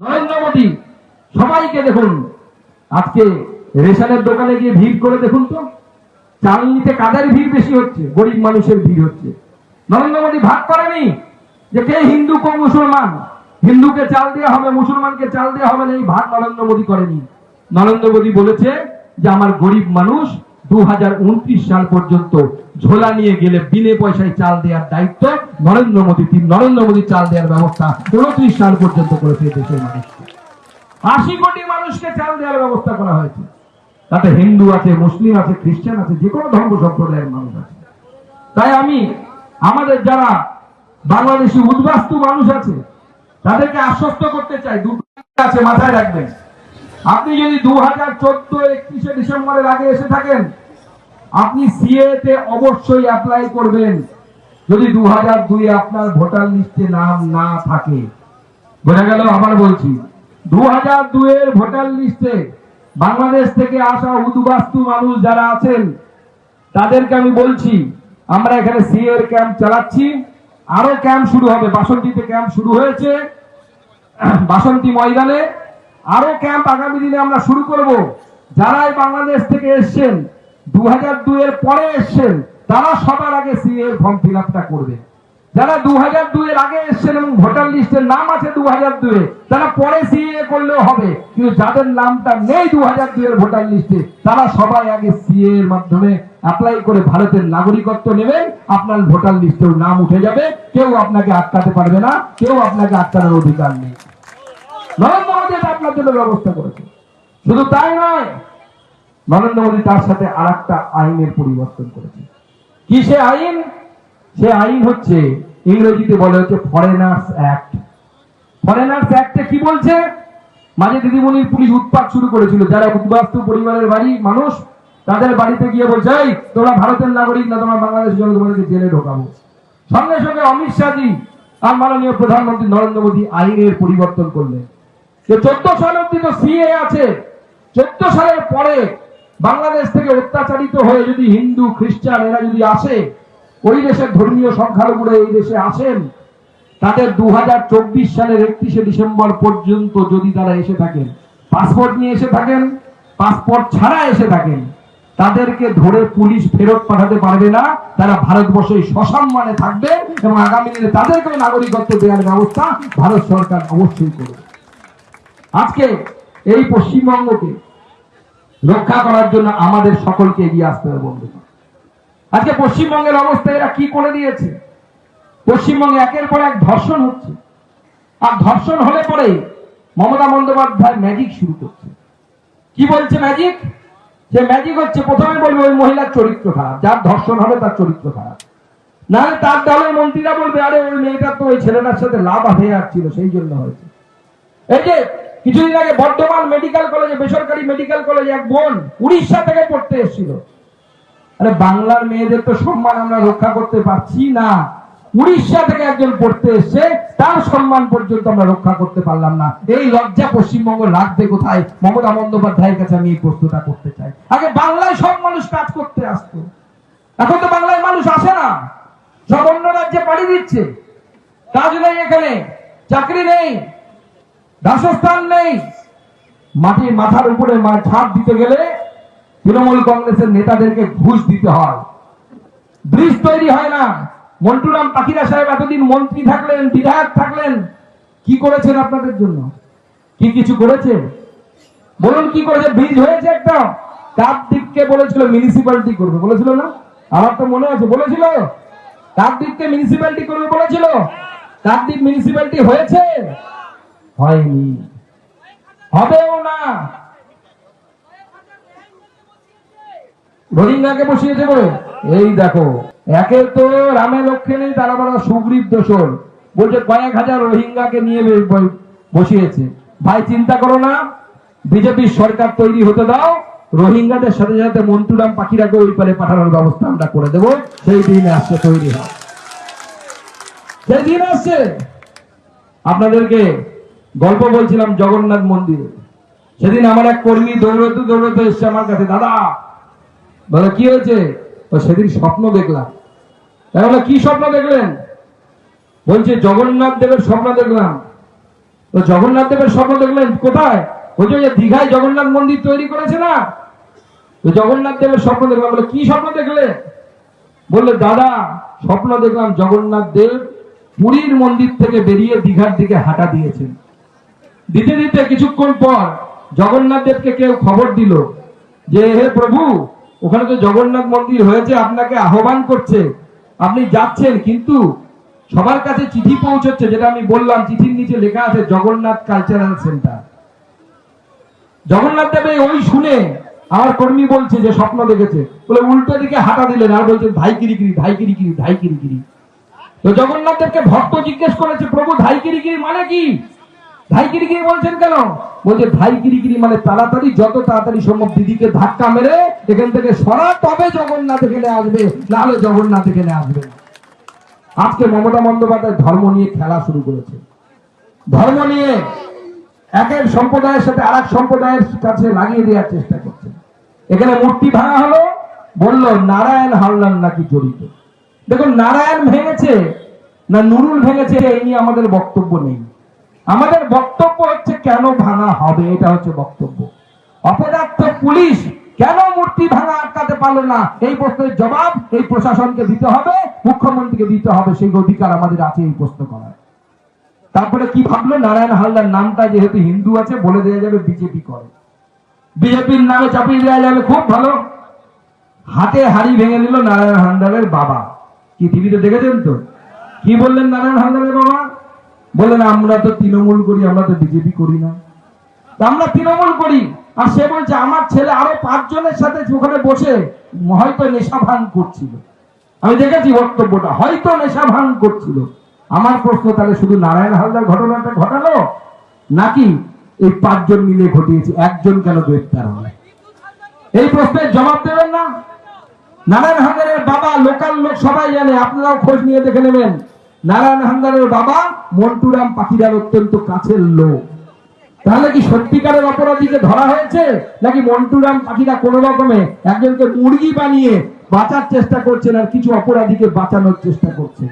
নরেন্দ্র মোদী, সবাইকে দেখুন। আজকে রেশনের দোকানে গিয়ে ভিড় করে দেখুন তো। চাল নিতে কাদের ভিড় বেশি হচ্ছে? গরিব মানুষের ভিড় হচ্ছে। নরেন্দ্র মোদী ভাগ করেনি যে কে হিন্দু কোন মুসলমান? হিন্দুকে চাল দেওয়া হবে, মুসলমানকে চাল দেওয়া হবে না, এই ভাগ নরেন্দ্র মোদী করেনি। নরেন্দ্র মোদী বলেছে যে, আমার গরিব মানুষ দু হাজার উনত্রিশ সাল পর্যন্ত ঝোলা নিয়ে গেলে বিনে পয়সায় চাল দেওয়ার দায়িত্ব নরেন্দ্র মোদী নরেন্দ্র মোদী চাল দেওয়ার ব্যবস্থা উনত্রিশ সাল পর্যন্ত করেছে দেশের মানুষকে আশি কোটি মানুষকে চাল দেওয়ার ব্যবস্থা করা হয়েছে। তাতে হিন্দু আছে, মুসলিম আছে, খ্রিস্টান আছে, যে কোনো ধর্ম সম্প্রদায়ের মানুষ আছে। তাই আমি, আমাদের যারা বাংলাদেশি উদ্বাস্তু মানুষ আছে, তাদেরকে আশ্বস্ত করতে চাই দুটো আছে মাথায় রাখবেন। আপনি যদি দু হাজার চোদ্দ, একত্রিশে ডিসেম্বরের আগে এসে থাকেন আপনি সিএ তে অবশ্যই অ্যাপ্লাই করবেন। যদি দু হাজার দুই আপনার ভোটার লিস্টে নাম না থাকে। বোঝা গেল আবার বলছি। দু হাজার দুইয়ের ভোটার লিস্টে বাংলাদেশ থেকে আসা উদ্বাস্তু মানুষ যারা আছেন, তাদেরকে আমি বলছি, আমরা এখানে সিএর ক্যাম্প চালাচ্ছি। আরও ক্যাম্প শুরু হবে। বাসন্তীতে ক্যাম্প শুরু হয়েছে। বাসন্তী ময়দানে আরও ক্যাম্প আগামী দিনে আমরা শুরু করব। যারাই বাংলাদেশ থেকে এসছেন দু হাজার পরে এসছেন তারা সবার আগে সিএ ফর্ম ফিল আপটা যারা দু হাজার আগে এসছেন এবং ভোটার লিস্টের নাম আছে দু হাজার দুয়ে তারা পরে সিএ করলেও হবে। কিন্তু যাদের নামটা নেই দু হাজার ভোটার লিস্টে, তারা সবাই আগে সিএ এর মাধ্যমে অ্যাপ্লাই করে ভারতের নাগরিকত্ব নেবেন। আপনার ভোটার লিস্টেও নাম উঠে যাবে। কেউ আপনাকে আটকাতে পারবে না, কেউ আপনাকে আটকানোর অধিকার নেই। নরেন্দ্র মোদী আপনার জন্য ব্যবস্থা করেছে। শুধু তাই নয় নরেন্দ্র মোদী তার সাথে আর একটা আইনের পরিবর্তন করেছে। কি সে আইন? সে আইন হচ্ছে, ইংরেজিতে বলে হচ্ছে ফরেনার্স অ্যাক্ট ফরেনার্স অ্যাক্টে কি বলছে? মাঝে দিদিমণির পুলিশ উৎপাত শুরু করেছিল। যারা উদ্বাস্তু পরিবারের বাড়ি, মানুষ, তাদের বাড়িতে গিয়ে বলছে, এই, তোমরা ভারতের নাগরিক না, তোমরা বাংলাদেশের জন্য তোমাদেরকে জেলে ঢোকাবো। সঙ্গে সঙ্গে অমিত শাহজি আর মাননীয় প্রধানমন্ত্রী নরেন্দ্র মোদী আইনের পরিবর্তন করলেন। যে চোদ্দ সাল অব্দি তো সিএ আছে। চোদ্দ সালের পরে বাংলাদেশ থেকে অত্যাচারিত হয়ে যদি হিন্দু, খ্রিস্টান এরা যদি আসে, ওই দেশের ধর্মীয় সংখ্যালঘুরা এই দেশে আসেন, তাদের দু হাজার চব্বিশ সালের একত্রিশে ডিসেম্বর পর্যন্ত যদি তারা এসে থাকেন, পাসপোর্ট নিয়ে এসে থাকেন, পাসপোর্ট ছাড়া এসে থাকেন, তাদেরকে ধরে পুলিশ ফেরত পাঠাতে পারবে না, তারা ভারতবর্ষে সসম্মানে থাকবে এবং আগামী দিনে তাদেরকে নাগরিকত্ব দেওয়ার ব্যবস্থা ভারত সরকার অবশ্যই করবে। আজকে এই পশ্চিমবঙ্গকে রক্ষা করার জন্য আমাদের সকলকে এগিয়ে আসতে হবে, বন্ধু। আজকে পশ্চিমবঙ্গের অবস্থা এরা কি করে দিয়েছে? পশ্চিমবঙ্গে একের পর এক ধর্ষণ হচ্ছে। আর ধর্ষণ হলে পরে মমতা বন্দ্যোপাধ্যায় ম্যাজিক শুরু করছে। কি বলছে ম্যাজিক সে ম্যাজিক হচ্ছে, প্রথমে বলবে ওই মহিলার চরিত্র খারাপ যার ধর্ষণ হবে তার চরিত্র খারাপ নাহলে তার দলের মন্ত্রীরা বলবে, আরে, ওই মেয়েটা তো ওই ছেলেটার সাথে লাভ হয়ে যাচ্ছিল সেই জন্য হয়েছে। এই যে কিছুদিন আগে বর্ধমান মেডিকেল কলেজে, বেসরকারি মেডিকেল কলেজে এক বোন উড়িষ্যা থেকে পড়তে এসেছিল। আরে বাংলার মেয়েদের তো সম্মান আমরা রক্ষা করতে পারছি না। উড়িষ্যা থেকে একজন পড়তে এসছে, তার সম্মান পর্যন্ত আমরা রক্ষা করতে পারলাম না। এই লজ্জা পশ্চিমবঙ্গ রাখবে কোথায়? মমতা বন্দ্যোপাধ্যায়ের কাছে আমি এই প্রশ্নটা করতে চাই। আগে বাংলায় সব মানুষ কাজ করতে আসতো। এখন তো বাংলায় মানুষ আসে না। সব অন্য রাজ্যে পাড়ি দিচ্ছে। কাজ নেই এখানে, চাকরি নেই। বাসস্থান নেই। মাটির মাথার উপরে ছাদ দিতে গেলে তৃণমূল কংগ্রেসের নেতাদেরকে ঘুষ দিতে হয়। ব্রিজ তৈরি হয় না। মন্টুরাম পাখিরা সাহেব এতদিন মন্ত্রী থাকলেন, বিধায়ক থাকলেন, কি করেছেন আপনাদের জন্য? কি কিছু করেছে বলুন কি করেছে? ব্রিজ হয়েছে একটা। কাকদ্বীপকে বলেছিল মিউনিসিপ্যালিটি করবে। বলেছিল না? আমার তো মনে আছে। বলেছিল? কাকদ্বীপকে মিউনিসিপ্যালিটি করবে বলেছিল? কাকদ্বীপ মিউনিসিপ্যালিটি হয়েছে? হয়নি। হবেও না। রোহিঙ্গাকে বসিয়েছে বলে। এই দেখো একে তো রামে লক্ষ্যে নেই, তারা বড় সুগ্রীব দোষর। বলছে কয়েক হাজার রোহিঙ্গাকে নিয়ে বসিয়েছে। ভাই, চিন্তা করো না। বিজেপির সরকার তৈরি হতে দাও। রোহিঙ্গাদের সাথে সাথে মন্টুরাম পাখিরাকে ওই পারে পাঠানোর ব্যবস্থা আমরা করে দেবো। সেই দিন আসছে, তৈরি হয়। সেই দিন আসছে। আপনাদেরকে গল্প বলছিলাম জগন্নাথ মন্দিরে। সেদিন আমার এক কর্মী দৌড়তে দৌড়তে এসছে আমার কাছে, দাদা, বলে, কি হয়েছে? তো সেদিন স্বপ্ন দেখলাম। তাই বলে, কি স্বপ্ন দেখলেন? বলছে, জগন্নাথ দেবের স্বপ্ন দেখলাম। তো জগন্নাথ দেবের স্বপ্ন দেখলেন? কোথায়? বলছে যে দীঘায় জগন্নাথ মন্দির তৈরি করেছে না? তো জগন্নাথ দেবের স্বপ্ন দেখলাম। বলে, কি স্বপ্ন দেখলে বললে, দাদা, স্বপ্ন দেখলাম জগন্নাথ দেব পুরীর মন্দির থেকে বেরিয়ে দীঘার দিকে হাঁটা দিয়েছেন। দিতে দিতে কিছুক্ষণ পর জগন্নাথ দেবকে কেউ খবর দিল যে, হে প্রভু, ওখানে তো জগন্নাথ মন্দির হয়েছে, আপনাকে আহ্বান করছে। আপনি যাচ্ছেন, কিন্তু সবার কাছে চিঠি পৌঁছচ্ছে, যেটা আমি বললাম, চিঠির নিচে লেখা আছে জগন্নাথ কালচারাল সেন্টার। জগন্নাথ দেব ওই শুনে আমার কর্মী বলছে যে, স্বপ্ন দেখেছে। বলে উল্টো দিকে হাঁটা দিলেন, আর বলছেন ধাই কিরিকিরি ধাই কিরিকিরি ধাই কিরিকিরি তো জগন্নাথ দেবকে ভক্ত জিজ্ঞেস করেছে, প্রভু, ধাই কিরিকিরি মানে কি? ধাই কিরিকিরি বলছেন কেন? বলছে ধাই কিরিকিরি মানে তাড়াতাড়ি, যত তাড়াতাড়ি সম্ভব দিদিকে ধাক্কা মেরে এখান থেকে সরা, তবে জগন্নাথ এখানে আসবে, নাহলে জগন্নাথ এখানে আসবে আজকে মমতা বন্দ্যোপাধ্যায় ধর্ম নিয়ে খেলা শুরু করেছে। ধর্ম নিয়ে এক এক সম্প্রদায়ের সাথে আর এক সম্প্রদায়ের কাছে লাগিয়ে দেওয়ার চেষ্টা করছে। এখানে মূর্তি ভাঙা হলো, বলল, নারায়ণ হাওলার নাকি জড়িত? দেখুন, নারায়ণ ভেঙেছে না নুরুল ভেঙেছে, এই নিয়ে আমাদের বক্তব্য নেই। আমাদের বক্তব্য হচ্ছে, কেন ভাঙা হবে? এটা হচ্ছে বক্তব্য। অপদার্থ পুলিশ কেন মূর্তি ভাঙা আটকাতে পারল না? এই প্রশ্নের জবাব এই প্রশাসনকে দিতে হবে, মুখ্যমন্ত্রীকে দিতে হবে, সেই অধিকার আমাদের আছে এই প্রশ্ন করার। তারপরে কি ভাবলো? নারায়ণ হালদার নামটা যেহেতু হিন্দু আছে, বলে দেওয়া যাবে বিজেপি করে। বিজেপির নামে চাপিয়ে দেওয়া যাবে, খুব ভালো। হাতে হাড়ি ভেঙে দিল নারায়ণ হালদারের বাবা। কি টিভিতে দেখেছেন তো? কি বললেন নারায়ণ হালদারের বাবা? বললেন আমরা তো তৃণমূল করি, আমরা তো বিজেপি করি না। আমরা তৃণমূল করি। আর সে বলছে, আমার ছেলে আরও পাঁচজনের সাথে ওখানে বসে হয়তো নেশা ভান করছিল। আমি দেখেছি বক্তব্যটা, হয়তো নেশা ভান করছিল। আমার প্রশ্ন, তাহলে শুধু নারায়ণ হালদার ঘটনাটা ঘটালো, নাকি এই পাঁচজন মিলে ঘটিয়েছে? একজন কেন গ্রেপ্তার হলো? এই প্রশ্নের জবাব দেবেন না। নারায়ণ হালদারের বাবা, লোকাল লোক সবাই জানে, আপনারাও খোঁজ নিয়ে দেখে নেবেন। নারায়ণ হালদারের বাবা মন্টুরাম পাখিরার অত্যন্ত কাছের লোক। তাহলে কি সত্যিকারের অপরাধীকে ধরা হয়েছে? নাকি মন্টুরাম পাখিরা কোন রকমে একজনকে মুরগি বানিয়ে বাঁচার চেষ্টা করছেন আর কিছু অপরাধীকে বাঁচানোর চেষ্টা করছেন?